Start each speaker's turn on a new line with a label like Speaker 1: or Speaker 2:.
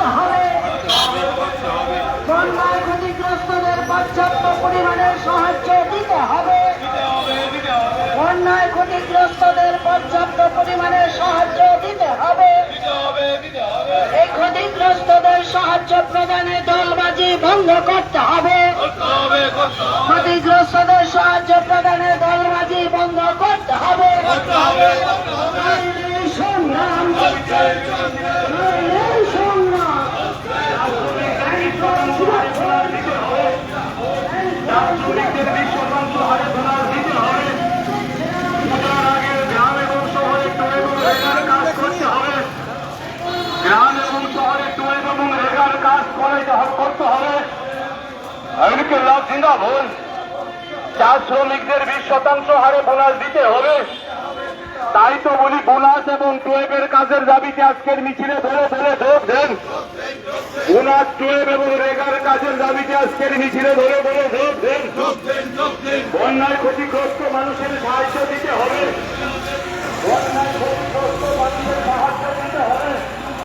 Speaker 1: করতে হবে। বন্যায় ক্ষতিগ্রস্তদের পর্যাপ্ত পরিমাণের সাহায্য দিতে হবে। বন্যায় ক্ষতিগ্রস্তদের পর্যাপ্ত পরিমাণের সাহায্য দিতে হবে। এই ক্ষতিগ্রস্তদের সাহায্য প্রদানে দলবাজি বন্ধ করতে হবে।
Speaker 2: ক্ষতিগ্রস্তদের সাহায্য প্রদানে দলবাজি বন্ধ করতে হবে। লাভ চা শ্রমিকদের বিশ শতাংশ হারে বোনাস দিতে হবে। তাই তো বলি বোনাস এবং টুয়েবের কাজের দাবিতে আজকের মিছিলে ধরে ধরে যোগ দেন। বোনাস, টুয়েব এবং রেগার কাজের দাবিতে আজকের মিছিলে ধরে ধরে যোগ দেন। বন্যায় ক্ষতিগ্রস্ত মানুষের সাহায্য দিতে হবে। বন্যায়